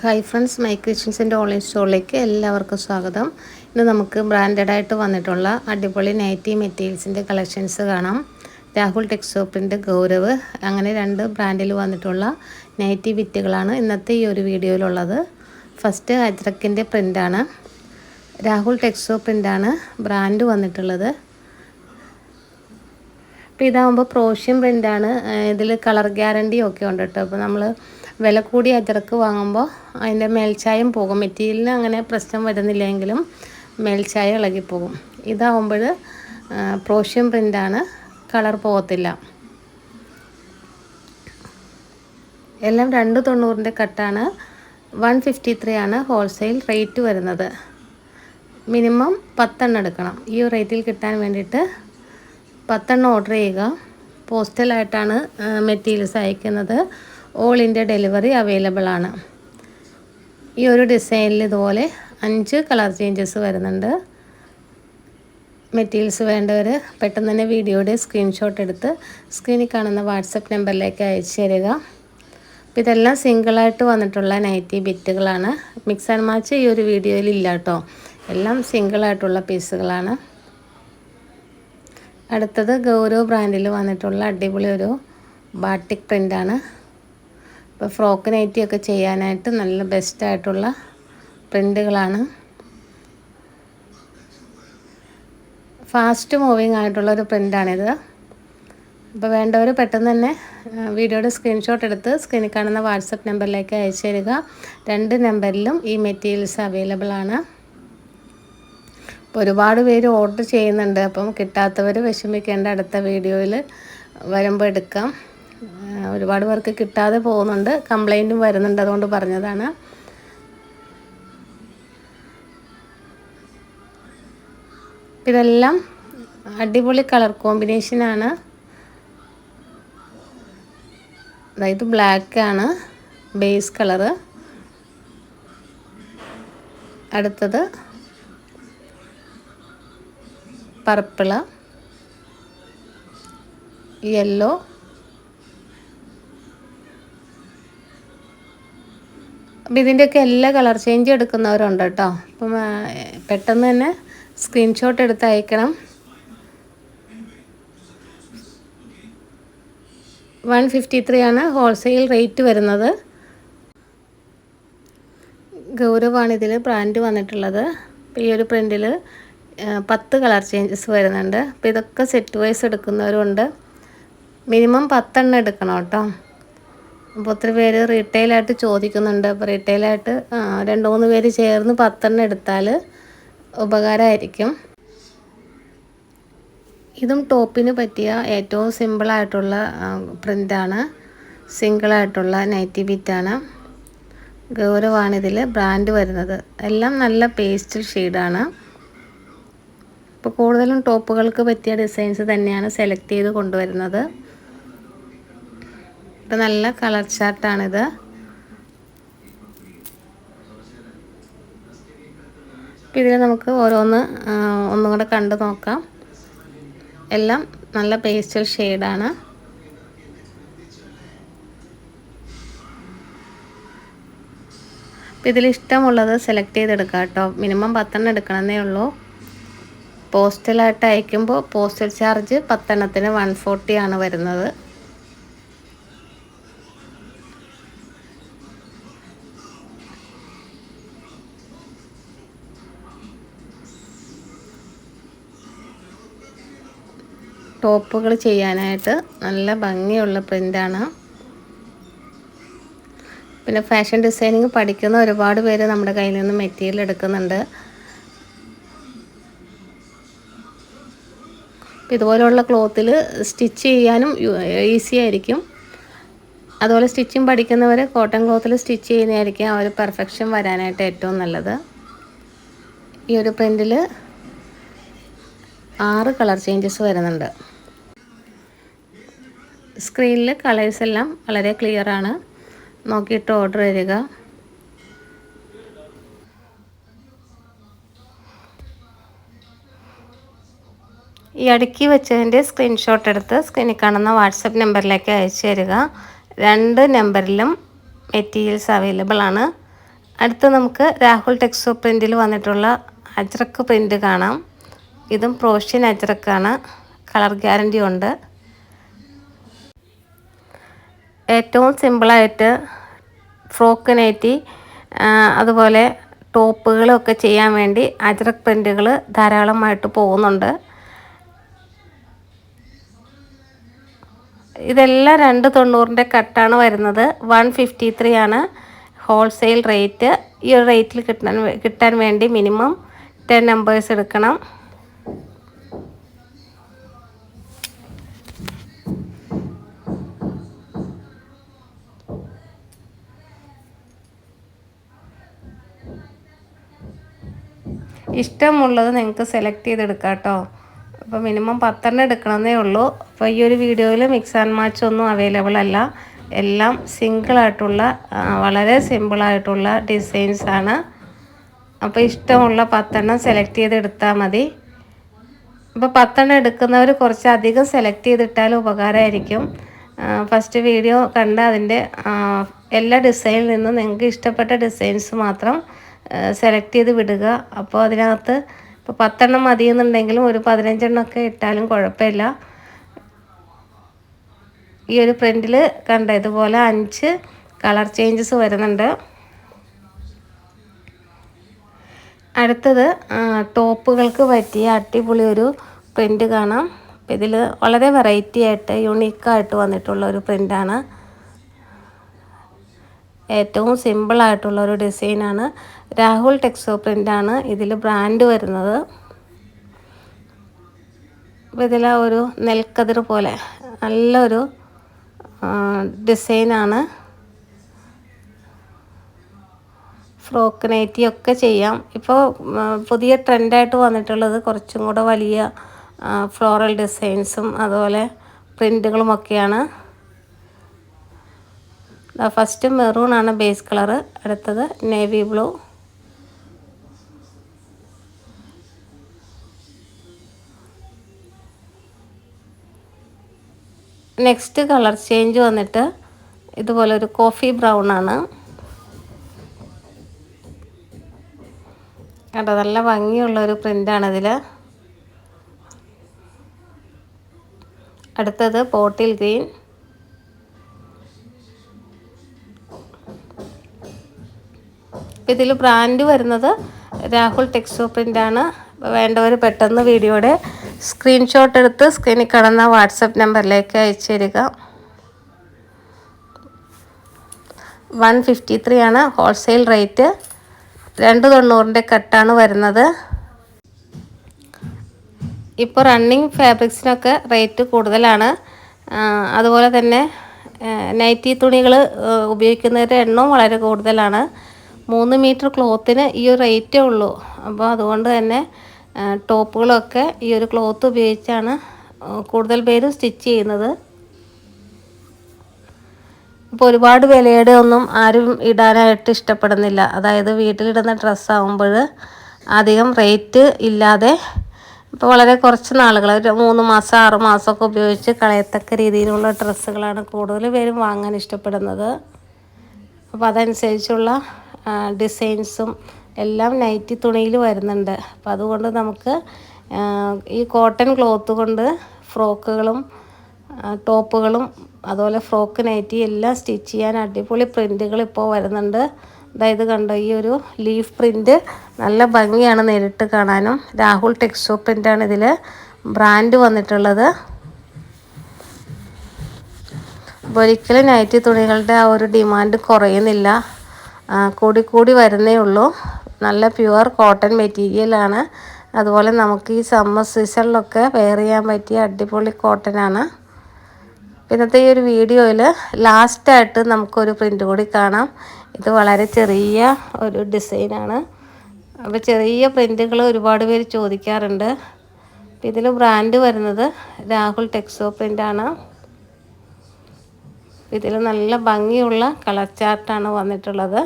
Hi friends my ക്രിസ്റ്റ്യൻസിന്റെ online സ്റ്റോറിലേക്ക് എല്ലാവർക്കും സ്വാഗതം. ഇന്ന് നമുക്ക് ബ്രാൻഡഡ് ആയിട്ട് വന്നിട്ടുള്ള അടിപൊളി നൈറ്റി മെറ്റീരിയൽസിന്റെ കളക്ഷൻസ് കാണാം. രാഹുൽ ടെക്സ്റ്റോപ്പിന്റെ ഗൗരവ്. അങ്ങനെ രണ്ട് ബ്രാൻഡിൽ വന്നിട്ടുള്ള നൈറ്റി വിറ്റുകളാണ് ഇന്നത്തെ ഈ ഒരു വീഡിയോയിലുള്ളത്. ഫസ്റ്റ് അജ്രക്കിന്റെ പ്രിന്റാണ് രാഹുൽ ടെക്സ്റ്റോ പ്രിന്റാണ് ബ്രാൻഡ് വന്നിട്ടുള്ളത്. അപ്പോൾ ഇതാകുമ്പോൾ പ്രോഷ്യൻ പ്രിന്റാണ് ഇതിൽ കളർ ഗ്യാരണ്ടിയൊക്കെ ഉണ്ട് കേട്ടോ. അപ്പോൾ നമ്മൾ വില കൂടിയ അജറക്ക് വാങ്ങുമ്പോൾ അതിന്റെ മേൽച്ചായം പോകും. മെറ്റീരിയലിന് അങ്ങനെ പ്രശ്നം വരുന്നില്ലെങ്കിലും മേൽച്ചായ ഇളകിപ്പോകും. ഇതാവുമ്പോൾ പ്രോഷ്യൻ പ്രിന്റാണ് കളർ പോകത്തില്ല. എല്ലാം രണ്ട് തൊണ്ണൂറിന്റെ കട്ടാണ്. വൺ ഫിഫ്റ്റി ത്രീ ആണ് ഹോൾസെയിൽ റേറ്റ് വരുന്നത്. മിനിമം പത്തെണ്ണം എടുക്കണം. ഈ റേറ്റിൽ കിട്ടാൻ വേണ്ടിയിട്ട് പത്തെണ്ണം ഓർഡർ ചെയ്യുക. പോസ്റ്റലായിട്ടാണ് മെറ്റീരിയൽസ് അയക്കുന്നത്. ഓൾ ഇന്ത്യ ഡെലിവറി അവൈലബിൾ ആണ്. ഈ ഒരു ഡിസൈനിൽ ഇതുപോലെ അഞ്ച് കളർ ചേഞ്ചസ് വരുന്നുണ്ട്. മെറ്റീരിയൽസ് വേണ്ടവർ പെട്ടെന്ന് തന്നെ വീഡിയോയുടെ സ്ക്രീൻഷോട്ട് എടുത്ത് സ്ക്രീനിൽ കാണുന്ന വാട്സപ്പ് നമ്പറിലേക്ക് അയച്ചു തരിക. അപ്പോൾ ഇതെല്ലാം സിംഗിളായിട്ട് വന്നിട്ടുള്ള നൈറ്റി ബിറ്റുകളാണ് മിക്സ് ആൻഡ് മാച്ച് ഈ ഒരു വീഡിയോയിൽ ഇല്ല കേട്ടോ എല്ലാം സിംഗിളായിട്ടുള്ള പീസുകളാണ്. അടുത്തത് ഗൗരവ് ബ്രാൻഡിൽ വന്നിട്ടുള്ള അടിപൊളി ഒരു ബാട്ടിക് പ്രിന്റാണ് ഇപ്പോൾ ഫ്രോക്ക് നൈറ്റിയൊക്കെ ചെയ്യാനായിട്ട് നല്ല ബെസ്റ്റായിട്ടുള്ള പ്രിന്റുകളാണ് ഫാസ്റ്റ് മൂവിങ് ആയിട്ടുള്ള ഒരു പ്രിന്റാണിത് അപ്പോൾ വേണ്ടവർ പെട്ടെന്ന് തന്നെ വീഡിയോയുടെ സ്ക്രീൻഷോട്ട് എടുത്ത് സ്ക്രീനിൽ കാണുന്ന വാട്സപ്പ് നമ്പറിലേക്ക് അയച്ചു തരിക. രണ്ട് നമ്പറിലും ഈ മെറ്റീരിയൽസ് അവൈലബിൾ ആണ് അപ്പോൾ ഒരുപാട് പേര് ഓർഡർ ചെയ്യുന്നുണ്ട്. അപ്പം കിട്ടാത്തവർ വിഷമിക്കേണ്ട അടുത്ത വീഡിയോയിൽ വരുമ്പോൾ എടുക്കാം. ഒരുപാട് പേർക്ക് കിട്ടാതെ പോകുന്നുണ്ട്. കംപ്ലൈന്റും വരുന്നുണ്ട് അതുകൊണ്ട് പറഞ്ഞതാണ്. ഇതെല്ലാം അടിപൊളി കളർ കോമ്പിനേഷനാണ്. അതായത് ബ്ലാക്കാണ് ബേസ് കളറ്. അടുത്തത് പർപ്പിൾ യെല്ലോ അപ്പം ഇതിന്റെയൊക്കെ എല്ലാ കളർ ചേഞ്ച് എടുക്കുന്നവരുണ്ട് കേട്ടോ. അപ്പം പെട്ടെന്ന് തന്നെ സ്ക്രീൻഷോട്ട് എടുത്ത് അയക്കണം. വൺ ഫിഫ്റ്റി ത്രീ ആണ് ഹോൾസെയിൽ റേറ്റ് വരുന്നത്. ഗൗരവാണ് ഇതിൽ ബ്രാൻഡ് വന്നിട്ടുള്ളത്. ഈ ഒരു പ്രിന്റിൽ പത്ത് കളർ ചേഞ്ചസ് വരുന്നുണ്ട്. അപ്പോൾ ഇതൊക്കെ സെറ്റ് വൈസ് എടുക്കുന്നവരുണ്ട്. മിനിമം പത്തെണ്ണം എടുക്കണം കേട്ടോ. അപ്പോൾ ഒത്തിരി പേര് റീറ്റെയിലായിട്ട് ചോദിക്കുന്നുണ്ട്. അപ്പോൾ റീറ്റെയിലായിട്ട് രണ്ട് മൂന്ന് പേര് ചേർന്ന് പത്തെണ്ണം എടുത്താൽ ഉപകാരമായിരിക്കും. ഇതും ടോപ്പിന് പറ്റിയ ഏറ്റവും സിമ്പിളായിട്ടുള്ള പ്രിന്റാണ് സിംഗിളായിട്ടുള്ള നൈറ്റി ബിറ്റാണ് ഗൗരവാണ് ഇതിൽ ബ്രാൻഡ് വരുന്നത്. എല്ലാം നല്ല പേസ്റ്റൽ ഷെയ്ഡാണ് ഇപ്പോൾ കൂടുതലും ടോപ്പുകൾക്ക് പറ്റിയ ഡിസൈൻസ് തന്നെയാണ് സെലക്ട് ചെയ്ത് കൊണ്ടുവരുന്നത്. ഇപ്പം നല്ല കളർ ചാർട്ടാണിത്. അപ്പം ഇതിൽ നമുക്ക് ഓരോന്ന് ഒന്നും കൂടെ കണ്ടു നോക്കാം. എല്ലാം നല്ല പേസ്റ്റൽ ഷെയ്ഡാണ്. അപ്പം ഇതിൽ ഇഷ്ടമുള്ളത് സെലക്ട് ചെയ്തെടുക്കാം കേട്ടോ. മിനിമം പത്തെണ്ണം എടുക്കണമെന്നേ ഉള്ളൂ. പോസ്റ്റലായിട്ട് അയക്കുമ്പോൾ പോസ്റ്റൽ ചാർജ് പത്തെണ്ണത്തിന് വൺ ഫോർട്ടിയാണ് വരുന്നത്. ടോപ്പുകൾ ചെയ്യാനായിട്ട് നല്ല ഭംഗിയുള്ള പ്രിന്റാണ് പിന്നെ ഫാഷൻ ഡിസൈനിങ് പഠിക്കുന്ന ഒരുപാട് പേര് നമ്മുടെ കയ്യിൽ നിന്ന് മെറ്റീരിയൽ എടുക്കുന്നുണ്ട്. ഇതുപോലെയുള്ള ക്ലോത്തിൽ സ്റ്റിച്ച് ചെയ്യാനും ഈസി ആയിരിക്കും. അതുപോലെ സ്റ്റിച്ചിങ് പഠിക്കുന്നവർ കോട്ടൺ ക്ലോത്തിൽ സ്റ്റിച്ച് ചെയ്യുന്നതായിരിക്കും ആ ഒരു പെർഫെക്ഷൻ വരാനായിട്ട് ഏറ്റവും നല്ലത്. ഈ ഒരു പ്രിന്റിൽ ആറ് കളർ ചേഞ്ചസ് വരുന്നുണ്ട്. സ്ക്രീനിൽ കളേഴ്സ് എല്ലാം വളരെ ക്ലിയർ ആണ്. നോക്കിയിട്ട് ഓർഡർ തരിക ഈ അടുക്കി വെച്ചതിന്റെ സ്ക്രീൻഷോട്ട് എടുത്ത് സ്ക്രീനിൽ കാണുന്ന വാട്സപ്പ് നമ്പറിലേക്ക് അയച്ചു തരിക. രണ്ട് നമ്പറിലും മെറ്റീരിയൽസ് അവൈലബിൾ ആണ്. അടുത്ത് നമുക്ക് രാഹുൽ ടെക്സോ പ്രിന്റിൽ വന്നിട്ടുള്ള അജ്രക്ക് പ്രിന്റ് കാണാം. ഇതും പ്രോഷ്യൻ അജ്രക്കാണ്. കളർ ഗ്യാരണ്ടി ഉണ്ട്. ഏറ്റവും സിമ്പിളായിട്ട് ഫ്രോക്ക് നൈറ്റി അതുപോലെ ടോപ്പുകളൊക്കെ ചെയ്യാൻ വേണ്ടി അജറക് പ്രിന്റുകൾ ധാരാളമായിട്ട് പോകുന്നുണ്ട്. ഇതെല്ലാം രണ്ട് തൊണ്ണൂറിന്റെ കട്ടാണ് വരുന്നത്. വൺ ഫിഫ്റ്റി ത്രീ ആണ് ഹോൾസെയിൽ റേറ്റ്. ഈ ഒരു റേറ്റിൽ കിട്ടാൻ കിട്ടാൻ വേണ്ടി മിനിമം ടെൻ നമ്പേഴ്സ് എടുക്കണം. ഇഷ്ടമുള്ളത് നിങ്ങൾക്ക് സെലക്ട് ചെയ്തെടുക്കാം കേട്ടോ അപ്പോൾ മിനിമം പത്തെണ്ണം എടുക്കണമെന്നേ ഉള്ളൂ. അപ്പോൾ ഈ ഒരു വീഡിയോയിൽ മിക്സ് ആൻഡ് മാച്ച് ഒന്നും അവൈലബിൾ അല്ല. എല്ലാം സിംഗിളായിട്ടുള്ള വളരെ സിമ്പിളായിട്ടുള്ള ഡിസൈൻസ് ആണ്. അപ്പോൾ ഇഷ്ടമുള്ള പത്തെണ്ണം സെലക്ട് ചെയ്തെടുത്താൽ മതി. അപ്പോൾ പത്തെണ്ണം എടുക്കുന്നവർ കുറച്ചധികം സെലക്ട് ചെയ്തിട്ടാൽ ഉപകാരമായിരിക്കും. ഫസ്റ്റ് വീഡിയോ കണ്ട അതിന്റെ എല്ലാ ഡിസൈനിൽ നിന്നും നിങ്ങൾക്ക് ഇഷ്ടപ്പെട്ട ഡിസൈൻസ് മാത്രം സെലക്ട് ചെയ്ത് വിടുക. അപ്പോൾ അതിനകത്ത് ഇപ്പോൾ പത്തെണ്ണം മതിയെന്നുണ്ടെങ്കിലും ഒരു പതിനഞ്ചെണ്ണമൊക്കെ ഇട്ടാലും കുഴപ്പമില്ല. ഈ ഒരു പ്രിന്റിൽ കണ്ട ഇതുപോലെ അഞ്ച് കളർ ചേഞ്ചസ് വരുന്നുണ്ട്. അടുത്തത് ടോപ്പുകൾക്ക് പറ്റിയ അടിപൊളി ഒരു പ്രിന്റ് കാണാം. ഇതിൽ വളരെ വെറൈറ്റി ആയിട്ട് യുണീക്കായിട്ട് വന്നിട്ടുള്ള ഒരു പ്രിന്റാണ് ഏറ്റവും സിമ്പിളായിട്ടുള്ള ഒരു ഡിസൈനാണ് രാഹുൽ ടെക്സോ പ്രിന്റാണ് ഇതിൽ ബ്രാൻഡ് വരുന്നത്. അപ്പോൾ ഇതിൽ ഒരു നെൽക്കതിർ പോലെ നല്ലൊരു ഡിസൈനാണ് ഫ്രോക്ക് നൈറ്റി ഒക്കെ ചെയ്യാം. ഇപ്പോൾ പുതിയ ട്രെൻഡായിട്ട് വന്നിട്ടുള്ളത് കുറച്ചും കൂടെ വലിയ ഫ്ലോറൽ ഡിസൈൻസും അതുപോലെ പ്രിന്റുകളുമൊക്കെയാണ് ഫസ്റ്റ് മെറൂൺ ആണ് ബേസ് കളർ അടുത്തത് navy blue next colour change വന്നിട്ട് ഇതുപോലെ ഒരു കോഫി ബ്രൗൺ ആണ്. കണ്ടോ നല്ല ഭംഗിയുള്ള ഒരു പ്രിന്റാണ് ഇതിൽ അടുത്തത് ബോട്ടിൽ ഗ്രീൻ ഇതിൽ ബ്രാൻഡ് വരുന്നത് രാഹുൽ ടെക്സോ ആണ്. വേണ്ടവർ പെട്ടെന്ന് വീഡിയോയുടെ സ്ക്രീൻഷോട്ട് എടുത്ത് സ്ക്രീനിൽ കാണുന്ന വാട്സപ്പ് നമ്പറിലേക്ക് അയച്ചു തരിക വൺ ഫിഫ്റ്റി ത്രീ ആണ് ഹോൾസെയിൽ റേറ്റ് രണ്ട് തൊണ്ണൂറിന്റെ കട്ടാണ് വരുന്നത്. ഇപ്പോൾ റണ്ണിങ് ഫാബ്രിക്സിനൊക്കെ റേറ്റ് കൂടുതലാണ്. അതുപോലെ തന്നെ നൈറ്റി തുണികൾ ഉപയോഗിക്കുന്നവരുടെ എണ്ണവും വളരെ കൂടുതലാണ്. മൂന്ന് മീറ്റർ ക്ലോത്തിന് ഈ ഒരു റേറ്റേ ഉള്ളൂ. അപ്പോൾ അതുകൊണ്ട് തന്നെ ടോപ്പുകളൊക്കെ ഈ ഒരു ക്ലോത്ത് ഉപയോഗിച്ചാണ് കൂടുതൽ പേര് സ്റ്റിച്ച് ചെയ്യുന്നത്. ഇപ്പോൾ ഒരുപാട് വിലയുടെ ഒന്നും ആരും ഇടാനായിട്ട് ഇഷ്ടപ്പെടുന്നില്ല. അതായത് വീട്ടിലിടുന്ന ഡ്രസ്സാകുമ്പോൾ അധികം റേറ്റ് ഇല്ലാതെ ഇപ്പോൾ വളരെ കുറച്ച് നാളുകൾ ഒരു മൂന്ന് മാസം ആറ് മാസമൊക്കെ ഉപയോഗിച്ച് കളയത്തക്ക രീതിയിലുള്ള ഡ്രസ്സുകളാണ് കൂടുതൽ പേരും വാങ്ങാൻ ഇഷ്ടപ്പെടുന്നത്. അപ്പോൾ അതനുസരിച്ചുള്ള ഡിസൈൻസും എല്ലാം നൈറ്റി തുണിയിൽ വരുന്നുണ്ട്. അപ്പം അതുകൊണ്ട് നമുക്ക് ഈ കോട്ടൺ ക്ലോത്ത് കൊണ്ട് ഫ്രോക്കുകളും ടോപ്പുകളും അതുപോലെ ഫ്രോക്ക് നൈറ്റി എല്ലാം സ്റ്റിച്ച് ചെയ്യാൻ അടിപൊളി പ്രിന്റുകൾ ഇപ്പോൾ വരുന്നുണ്ട്. അതായത് കണ്ടോ ഈ ഒരു ലീഫ് പ്രിന്റ് നല്ല ഭംഗിയാണ് നേരിട്ട് കാണാനും. രാഹുൽ ടെക്സ്റ്റോ പ്രിന്റാണ് ഇതിൽ ബ്രാൻഡ് വന്നിട്ടുള്ളത്. ഒരിക്കലും നൈറ്റി തുണികളുടെ ആ ഒരു ഡിമാൻഡ് കുറയുന്നില്ല. കൂടി കൂടി വരുന്നേ ഉള്ളൂ. നല്ല പ്യുവർ കോട്ടൺ മെറ്റീരിയലാണ് അതുപോലെ നമുക്ക് ഈ സമ്മർ സീസണിലൊക്കെ വെയർ ചെയ്യാൻ പറ്റിയ അടിപൊളി കോട്ടനാണ് ഇന്നത്തെ ഈ ഒരു വീഡിയോയിൽ ലാസ്റ്റായിട്ട് നമുക്കൊരു പ്രിന്റ് കൂടി കാണാം. ഇത് വളരെ ചെറിയ ഒരു ഡിസൈനാണ് അപ്പോൾ ചെറിയ പ്രിന്റുകൾ ഒരുപാട് പേര് ചോദിക്കാറുണ്ട്. ഇതിൽ ബ്രാൻഡ് വരുന്നത് രാഹുൽ ടെക്സോ പ്രിന്റാണ് ഇതിൽ നല്ല ഭംഗിയുള്ള കളർ ചാർട്ടാണ് വന്നിട്ടുള്ളത്.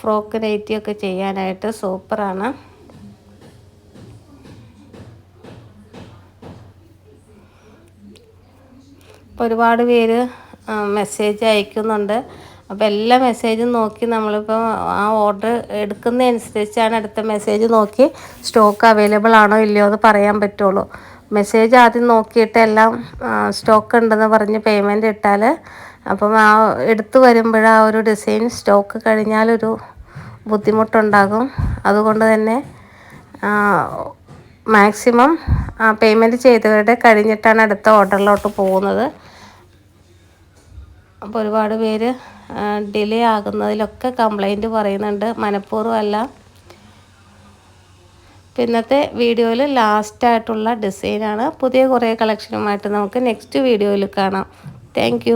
ഫ്രോക്ക് നൈറ്റിയൊക്കെ ചെയ്യാനായിട്ട് സൂപ്പറാണ്. ഇപ്പോൾ ഒരുപാട് പേര് മെസ്സേജ് അയക്കുന്നുണ്ട്. അപ്പോൾ എല്ലാ മെസ്സേജും നോക്കി നമ്മളിപ്പോൾ ആ ഓർഡർ എടുക്കുന്നതനുസരിച്ചാണ് അടുത്ത മെസ്സേജ് നോക്കി സ്റ്റോക്ക് അവൈലബിൾ ആണോ ഇല്ലയോ എന്ന് പറയാൻ പറ്റുള്ളൂ. മെസ്സേജ് ആദ്യം നോക്കിയിട്ട് എല്ലാം സ്റ്റോക്ക് ഉണ്ടെന്ന് പറഞ്ഞ് പേയ്മെന്റ് ഇട്ടാൽ അപ്പം ആ എടുത്തു വരുമ്പോൾ ആ ഒരു ഡിസൈൻ സ്റ്റോക്ക് കഴിഞ്ഞാലൊരു ബുദ്ധിമുട്ടുണ്ടാകും. അതുകൊണ്ട് തന്നെ മാക്സിമം പേയ്മെന്റ് ചെയ്തവരുടെ കഴിഞ്ഞിട്ടാണ് അടുത്ത ഓർഡറിലോട്ട് പോകുന്നത്. അപ്പോൾ ഒരുപാട് പേര് ഡിലേ ആകുന്നതിലൊക്കെ കംപ്ലൈന്റ് പറയുന്നുണ്ട്. മനഃപൂർവമല്ല ഇന്നത്തെ വീഡിയോയിൽ ലാസ്റ്റായിട്ടുള്ള ഡിസൈനാണ് പുതിയ കുറേ കളക്ഷനുമായിട്ട് നമുക്ക് നെക്സ്റ്റ് വീഡിയോയിൽ കാണാം. താങ്ക്